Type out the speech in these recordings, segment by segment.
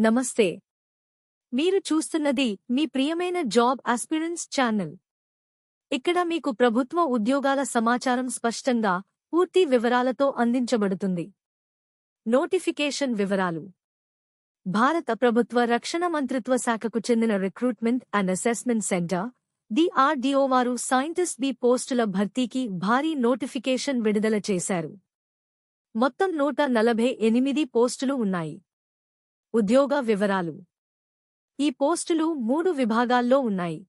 నమస్తే. మీరు చూస్తున్నది మీ ప్రియమైన జాబ్ ఆస్పిరెన్స్ ఛానల్. ఇక్కడ మీకు ప్రభుత్వ ఉద్యోగాల సమాచారం స్పష్టంగా పూర్తి వివరాలతో అందించబడుతుంది. నోటిఫికేషన్ వివరాలు. భారత ప్రభుత్వ రక్షణ మంత్రిత్వ శాఖకు చెందిన recruitment and assessment centre DRDO వారు సైంటిస్ట్ బి పోస్టుల భర్తీకి భారీ నోటిఫికేషన్ విడుదల చేశారు. మొత్తం నూట నలభై ఎనిమిది పోస్టులు ఉన్నాయి. ఉద్యోగ వివరాలు. ఈ పోస్టులు మూడు విభాగాల్లో ఉన్నాయి.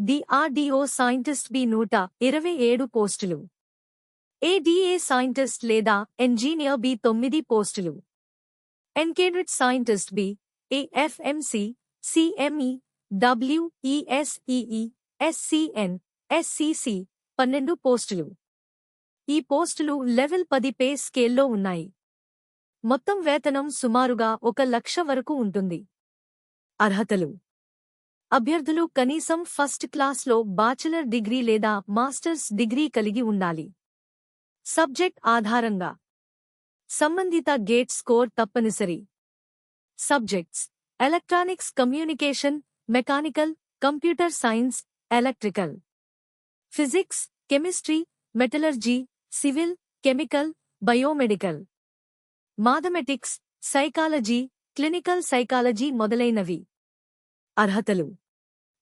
డిఆర్డిఓ సైంటిస్ట్ బి నూట ఇరవై ఏడు పోస్టులు. ఏడిఏ సైంటిస్ట్ లేదా ఇంజనీర్ బి తొమ్మిది పోస్టులు. Encadred scientist B AFMC CME WESEE SCN SCC పన్నెండు పోస్టులు. ఈ పోస్టులు లెవెల్ పది పే స్కేల్లో ఉన్నాయి. మొత్తం వేతనం సుమారుగా ఒక లక్ష వరకు ఉంటుంది. అర్హతలు. అభ్యర్థులు కనీసం ఫస్ట్ క్లాస్లో బాచిలర్ డిగ్రీ లేదా మాస్టర్స్ డిగ్రీ కలిగి ఉండాలి. సబ్జెక్ట్ ఆధారంగా. సంబంధిత గేట్ స్కోర్ తప్పనిసరి. Subjects. Electronics communication mechanical computer science electrical. Physics chemistry metallurgy civil chemical biomedical. Mathematics psychology clinical psychology మొదలైనవి. అర్హతలు.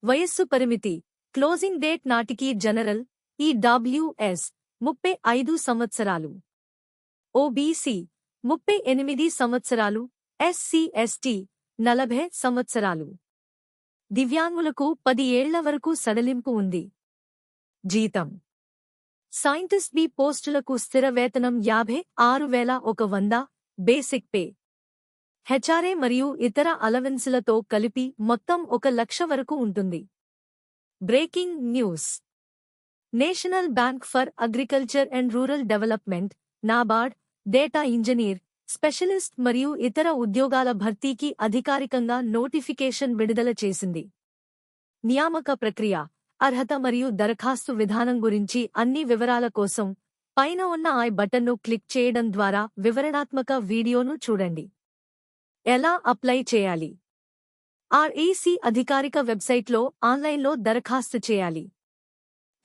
వయస్సు పరిమితి క్లోజింగ్ డేట్ నాటికి జనరల్ ఈ డబ్ల్యూఎస్ ముప్పై ఐదు సంవత్సరాలు. ఓబీసీ ముప్పై ఎనిమిది సంవత్సరాలు ఎస్సీఎస్టీ నలభై సంవత్సరాలు. దివ్యాంగులకు పది ఏళ్ళ వరకు సడలింపు ఉంది. జీతం. సైంటిస్ట్ బి పోస్టులకు స్థిర వేతనం యాభై ఆరు వేల ఒక వంద బేసిక్ పే. హెచ్ఆర్ఏ మరియు ఇతర అలవెన్సులతో కలిపి మొత్తం ఒక లక్ష వరకు ఉంటుంది. Breaking news. National bank for agriculture and rural development NABARD data engineer specialist మరియు ఇతర ఉద్యోగాల భర్తీకి అధికారికంగా నోటిఫికేషన్ విడుదల చేసింది. నియామక ప్రక్రియ అర్హత మరియు దరఖాస్తు విధానం గురించి అన్ని వివరాల కోసం పైన ఉన్న ఐ బటన్ను క్లిక్ చేయడం ద్వారా వివరణాత్మక వీడియోను చూడండి. ఎలా అప్లై చేయాలి? ఆర్ఈసీ అధికారిక వెబ్సైట్లో ఆన్లైన్లో దరఖాస్తు చేయాలి.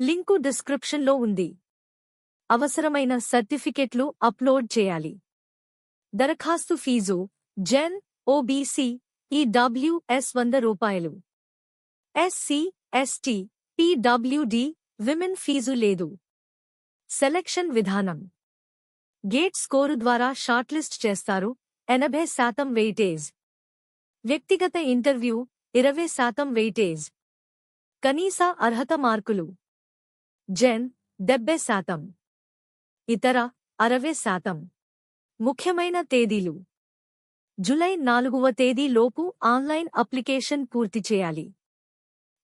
లింకు డిస్క్రిప్షన్లో ఉంది. అవసరమైన సర్టిఫికెట్లు అప్లోడ్ చేయాలి. దరఖాస్తు ఫీజు జెన్ ఓబీసీ ఈడబ్ల్యూఎస్ వంద రూపాయలు. SC ST PWD women fee లేదు. సెలక్షన్ విధానం. గేట్ స్కోరు ద్వారా షార్ట్లిస్ట్ చేస్తారు. ఎనభై శాతం వెయిటేజ్. వ్యక్తిగత ఇంటర్వ్యూ ఇరవై శాతం వెయిటేజ్. కనీస అర్హత మార్కులు. జెన్ డెబ్బై శాతం. ఇతర అరవై శాతం. ముఖ్యమైన తేదీలు. జులై నాలుగవ తేదీలోపు ఆన్లైన్ అప్లికేషన్ పూర్తి చేయాలి.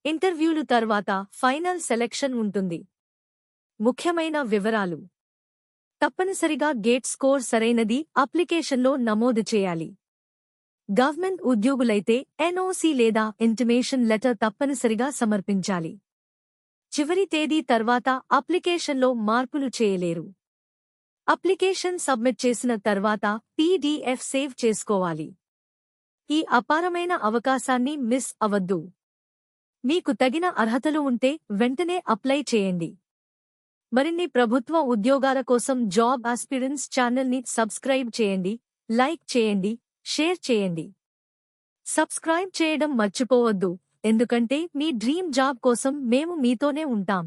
ఇంటర్వ్యూలు తర్వాత ఫైనల్ సెలెక్షన్ ఉంటుంది. ముఖ్యమైన వివరాలు. తప్పనిసరిగా గేట్ స్కోర్ సరైనది అప్లికేషన్లో నమోదు చేయాలి. గవర్నమెంట్ ఉద్యోగులైతే ఎన్ఓసీ లేదా ఇంటిమేషన్ లెటర్ తప్పనిసరిగా సమర్పించాలి. చివరి తేదీ తర్వాత అప్లికేషన్లో మార్పులు చేయలేరు. అప్లికేషన్ సబ్మిట్ చేసిన తర్వాత పీడీఎఫ్ సేవ్ చేసుకోవాలి. ఈ అపారమైన అవకాశాన్ని మిస్ అవద్దు మీకు తగిన అర్హతలు ఉంటే వెంటనే అప్లై చేయండి. మరిన్ని ప్రభుత్వ ఉద్యోగాల కోసం జాబ్ ఆస్పిరెన్స్ ఛానల్ని సబ్స్క్రైబ్ చేయండి లైక్ చేయండి షేర్ చేయండి. సబ్స్క్రైబ్ చేయడం మర్చిపోవద్దు ఎందుకంటే మీ డ్రీమ్ జాబ్ కోసం మేము మీతోనే ఉంటాం.